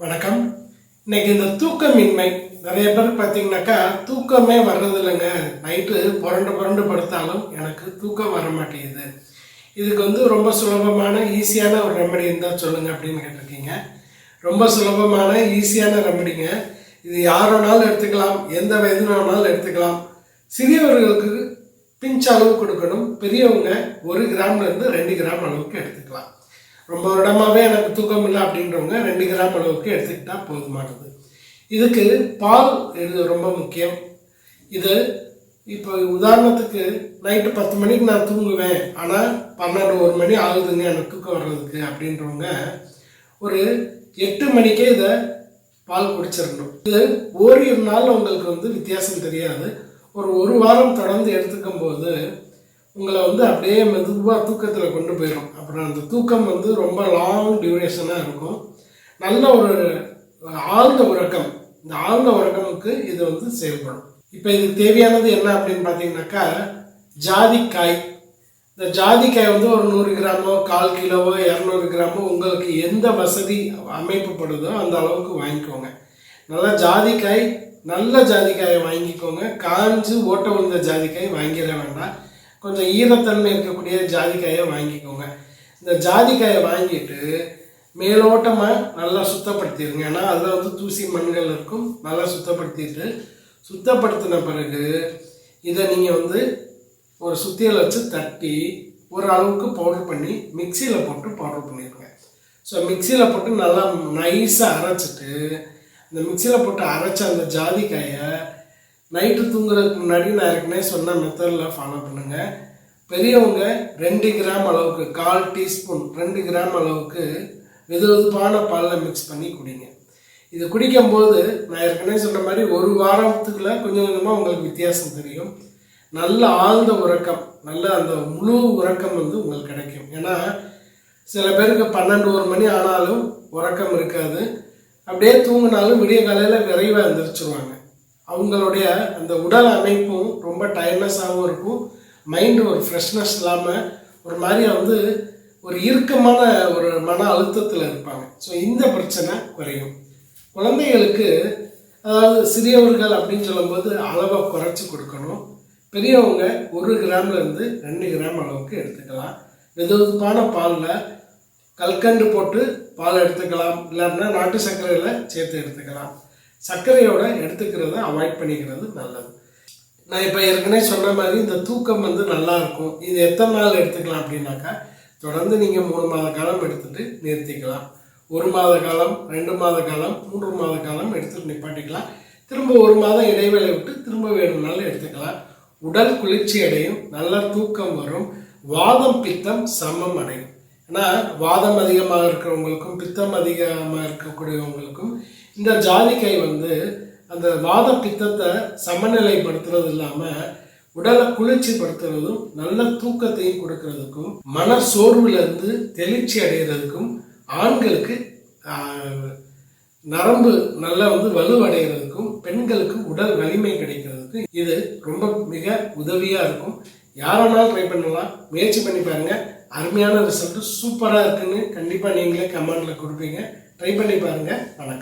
வணக்கம். இன்னைக்கு இந்த தூக்கமின்மை நிறைய பேர் பார்த்தீங்கன்னாக்கா தூக்கமே வர்றது இல்லைங்க நைட்டு புரண்டு புரண்டு படுத்தாலும் எனக்கு தூக்கம் வர மாட்டேங்குது இதுக்கு வந்து ரொம்ப சுலபமான ஈஸியான ஒரு ரெமெடி இருந்தால் சொல்லுங்க அப்படின்னு கேட்டிருக்கீங்க. ரொம்ப சுலபமான ஈஸியான ரெமெடிங்க இது யார் வேணாலும் எடுத்துக்கலாம் எந்த வயதுனாலும் வேணாலும் எடுத்துக்கலாம். சிறியவர்களுக்கு பிஞ்ச் அளவு கொடுக்கணும். பெரியவங்க ஒரு கிராம்லேருந்து ரெண்டு கிராம் அளவுக்கு எடுத்துக்கலாம். ரொம்ப வருடமாவே எனக்கு தூக்கம் இல்லை அப்படின்றவங்க ரெண்டு கிராம் அளவுக்கு எடுத்துக்கிட்டால் போதுமானது. இதுக்கு பால் இது ரொம்ப முக்கியம். இது இப்போ உதாரணத்துக்கு நைட்டு பத்து மணிக்கு நான் தூங்குவேன் ஆனால் பன்னெண்டு ஒரு மணி ஆகுதுங்க எனக்கு தூக்கம் வர்றதுக்கு அப்படின்றவங்க ஒரு எட்டு மணிக்கே இதை பால் குடிச்சிடணும். இது ஓரிரு நாள் உங்களுக்கு வந்து வித்தியாசம் தெரியாது. ஒரு ஒரு வாரம் தொடர்ந்து எடுத்துக்கும் போது உங்களை வந்து அப்படியே மெதுவாக தூக்கத்தில் கொண்டு போயிடும் அப்புறம் அந்த தூக்கம் வந்து ரொம்ப லாங் டியூரேஷனாக இருக்கும். நல்ல ஒரு ஆழ்ந்த உறக்கம். இந்த ஆழ்ந்த உறக்கமுக்கு இது வந்து செயல்படும். இப்போ இதுக்கு தேவையானது என்ன அப்படின்னு பார்த்தீங்கன்னாக்கா ஜாதிக்காய். இந்த ஜாதிக்காய் வந்து ஒரு நூறு கிராமோ கால் கிலோவோ இரநூறு கிராமோ உங்களுக்கு எந்த வசதி அமைப்புப்படுதோ அந்த அளவுக்கு வாங்கிக்கோங்க. நல்லா ஜாதிக்காய் நல்ல ஜாதிக்காயை வாங்கிக்கோங்க. காஞ்சு ஓட்ட விழுந்த ஜாதிக்காய் வாங்கிட வேண்டாம். கொஞ்சம் ஈரத்தன்மை இருக்கக்கூடிய ஜாதிக்காயை வாங்கிக்கோங்க. இந்த ஜாதிக்காயை வாங்கிட்டு மேலோட்டமாக நல்லா சுத்தப்படுத்திடுங்க. ஏன்னா அதில் வந்து தூசி மண்கள் இருக்கும். நல்லா சுத்தப்படுத்திட்டு சுத்தப்படுத்தின பிறகு இதை நீங்கள் வந்து ஒரு சுத்தியில் வச்சு தட்டி ஒரு அளவுக்கு பவுடர் பண்ணி மிக்சியில் போட்டு பவுடர் பண்ணிடுங்க. ஸோ மிக்சியில் போட்டு நல்லா நைஸாக அரைச்சிட்டு இந்த மிக்சியில் போட்டு அரைச்ச அந்த ஜாதிக்காயை நைட்டு தூங்குறதுக்கு முன்னாடி நான் ஏற்கனவே சொன்ன மெத்தடில் ஃபாலோ பண்ணுங்கள் பெரியவங்க ரெண்டு கிராம் அளவுக்கு கால் டீஸ்பூன் ரெண்டு கிராம் அளவுக்கு வெது பாலில் மிக்ஸ் பண்ணி குடிங்க. இது குடிக்கும்போது நான் ஏற்கனவே சொன்ன மாதிரி ஒரு வாரத்துக்குள்ள கொஞ்சம் கொஞ்சமாக உங்களுக்கு வித்தியாசம் தெரியும். நல்ல ஆழ்ந்த உறக்கம் நல்ல அந்த முழு உறக்கம் வந்து உங்களுக்கு கிடைக்கும். ஏன்னா சில பேருக்கு பன்னெண்டு ஒரு மணி ஆனாலும் உறக்கம் இருக்காது. அப்படியே தூங்கினாலும் விடிய காலையில் விரைவாக எந்திரிச்சிருவாங்க. அவங்களுடைய அந்த உடல் அமைப்பும் ரொம்ப டயர்னஸாகவும் இருக்கும். மைண்டு ஒரு ஃப்ரெஷ்னஸ் இல்லாமல் ஒரு மாதிரி வந்து ஒரு இறுக்கமான ஒரு மன அழுத்தத்தில் இருப்பாங்க. ஸோ இந்த பிரச்சனை குறையும். குழந்தைகளுக்கு அதாவது சிறியவர்கள் அப்படின்னு சொல்லும்போது அளவை குறைச்சி கொடுக்கணும். பெரியவங்க ஒரு கிராம்லேருந்து ரெண்டு கிராம் அளவுக்கு எடுத்துக்கலாம். வெதுவெதுப்பான பாலில் கல்கண்டு போட்டு பால் எடுத்துக்கலாம். இல்லைன்னா நாட்டு சர்க்கரையில் சேர்த்து எடுத்துக்கலாம். சர்க்கரையோட எடுத்துக்கிறத அவாய்ட் பண்ணிக்கிறது நல்லது. நான் இப்போ ஏற்கனவே சொன்ன மாதிரி இந்த தூக்கம் வந்து நல்லா இருக்கும். இது எத்தனை நாள் எடுத்துக்கலாம் அப்படின்னாக்கா தொடர்ந்து நீங்கள் மூணு மாத காலம் எடுத்துட்டு நிறுத்திக்கலாம். ஒரு மாத காலம் ரெண்டு மாத காலம் மூன்று மாத காலம் எடுத்துட்டு நிப்பாட்டிக்கலாம். திரும்ப ஒரு மாதம் இடைவேளை விட்டு திரும்ப வேணும்னாலும் எடுத்துக்கலாம். உடல் குளிர்ச்சி அடையும் நல்ல தூக்கம் வரும் வாதம் பித்தம் சமம் அடையும். ஏன்னா வாதம் அதிகமாக இருக்கிறவங்களுக்கும் பித்தம் அதிகமாக இருக்கக்கூடியவங்களுக்கும் இந்த ஜாதிக்காய் வந்து அந்த வாத பித்தத்தை சமநிலைப்படுத்துறது இல்லாமல் உடலை குளிர்ச்சிப்படுத்துறதும் நல்ல தூக்கத்தையும் கொடுக்கறதுக்கும் மன சோர்வுல இருந்து தெளிர்ச்சி அடைகிறதுக்கும் ஆண்களுக்கு நரம்பு நல்லா வந்து வலுவடைகிறதுக்கும் பெண்களுக்கு உடல் வலிமை கிடைக்கிறதுக்கும் இது ரொம்ப மிக உதவியாக இருக்கும். யாரானாலும் ட்ரை பண்ணலாம். முயற்சி பண்ணி பாருங்க. அருமையான ரிசல்ட் சூப்பராக இருக்குன்னு கண்டிப்பாக நீங்களே கமெண்டில் கொடுப்பீங்க. ட்ரை பண்ணி பாருங்க. வணக்கம்.